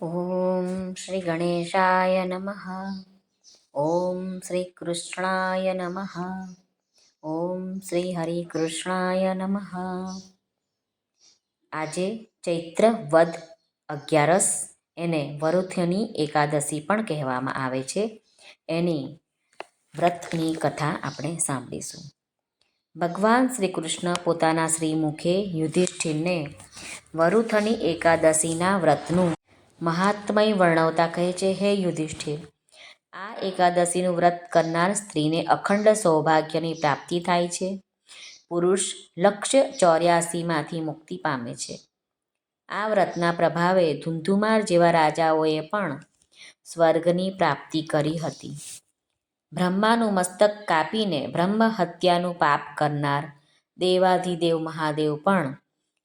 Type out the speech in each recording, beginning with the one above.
ઓમ શ્રી ગણેશાય નમઃ ઓમ શ્રી કૃષ્ણાય નમઃ ઓમ શ્રી હરિકૃષ્ણાય નમઃ આજે ચૈત્ર વદ અગિયારસ, એને વરુથ્યની એકાદશી પણ કહેવામાં આવે છે. એની વ્રતની કથા આપણે સાંભળીશું. ભગવાન શ્રી કૃષ્ણ પોતાના શ્રીમુખે યુધિષ્ઠિરને વરુથની એકાદશીના વ્રતનું મહાત્મય વર્ણવતા કહે છે, હે યુધિષ્ઠિર, આ એકાદશીનું વ્રત કરનાર સ્ત્રીને અખંડ સૌભાગ્યની પ્રાપ્તિ થાય છે. પુરુષ લક્ષ્ય ચોર્યાસીમાંથી મુક્તિ પામે છે. આ વ્રતના પ્રભાવે ધુંધુમાર જેવા રાજાઓએ પણ સ્વર્ગની પ્રાપ્તિ કરી હતી. બ્રહ્માનું મસ્તક કાપીને બ્રહ્મ હત્યાનું પાપ કરનાર દેવાધિદેવ મહાદેવ પણ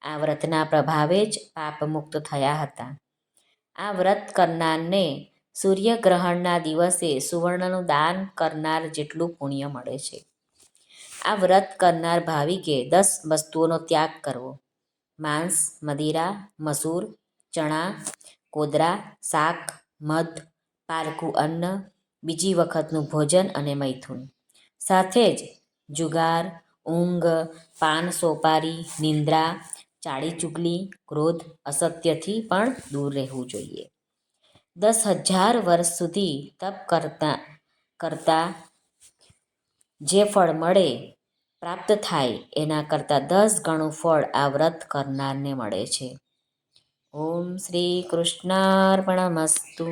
આ વ્રતના પ્રભાવે જ પાપમુક્ત થયા હતા. આ વ્રત કરનારને સૂર્યગ્રહણના દિવસે સુવર્ણનું દાન કરનાર જેટલું પુણ્ય મળે છે. આ વ્રત કરનાર ભાવિકે દસ વસ્તુઓનો ત્યાગ કરવો. માંસ, મદિરા, મસૂર, ચણા, કોદરા, શાક, મધ પારકું અન્ન, બીજી વખતનું ભોજન અને મૈથુન. સાથે જ જુગાર, ઊંઘ, પાન સોપારી, નિંદ્રા ચાળી ચુગલી ક્રોધ અસત્યથી પણ દૂર રહેવું જોઈએ. દસ હજાર વર્ષ સુધી તપ કરતા કરતા જે ફળ મળે, પ્રાપ્ત થાય, એના કરતાં દસ ગણું ફળ આ વ્રત કરનારને મળે છે. ઓમ શ્રી કૃષ્ણાર્પણમસ્તુ.